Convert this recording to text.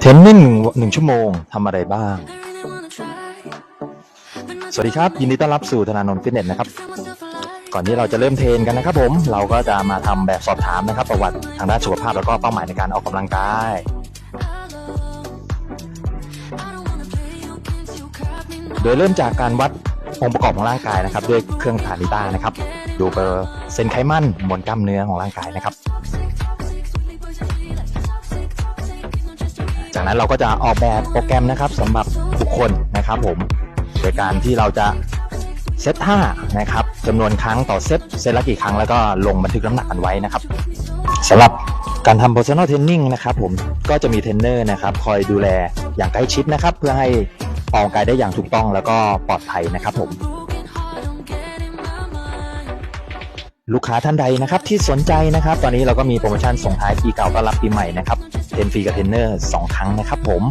เทรนนิ่งหนึ่งชั่วโมงทำอะไรบ้าง สวัสดีครับ ยินดีต้อนรับสู่ธนาโนนฟิตเนสนะครับ ก่อนที่เราจะเริ่มเทรนกันนะครับผม เราก็จะมาทำแบบสอบถามนะครับ ประวัติทางด้านสุขภาพแล้วก็เป้าหมายในการออกกำลังกายโดยเริ่มจากการวัดองค์ประกอบของร่างกายนะครับ ด้วยเครื่องผ่านิต้านะครับ ดูเปอร์เซ็นต์ไขมันมวลกล้ามเนื้อของร่างกายนะครับ จากนั้นเราก็จะออกแบบโปรแกรมนะครับสำหรับบุคคลนะครับผมโดยการที่เราจะเซตท่านะครับจำนวนครั้งต่อเซตเซตละกี่ครั้งแล้วก็ลงบันทึกน้ำหนักกันไว้นะครับสำหรับการทำ personal training นะครับผมก็จะมีเทรนเนอร์นะครับคอยดูแลอย่างใกล้ชิดนะครับ เพื่อให้ออกกำลังกายได้อย่างถูกต้องแล้วก็ปลอดภัยนะครับผม ลูกค้าท่านใดนะครับที่สนใจนะครับ ตอนนี้เราก็มีโปรโมชั่นส่งท้ายปีเก่าต้อนรับปีใหม่นะครับเทนฟรีกับเทรนเนอร์สองครั้งนะครับผม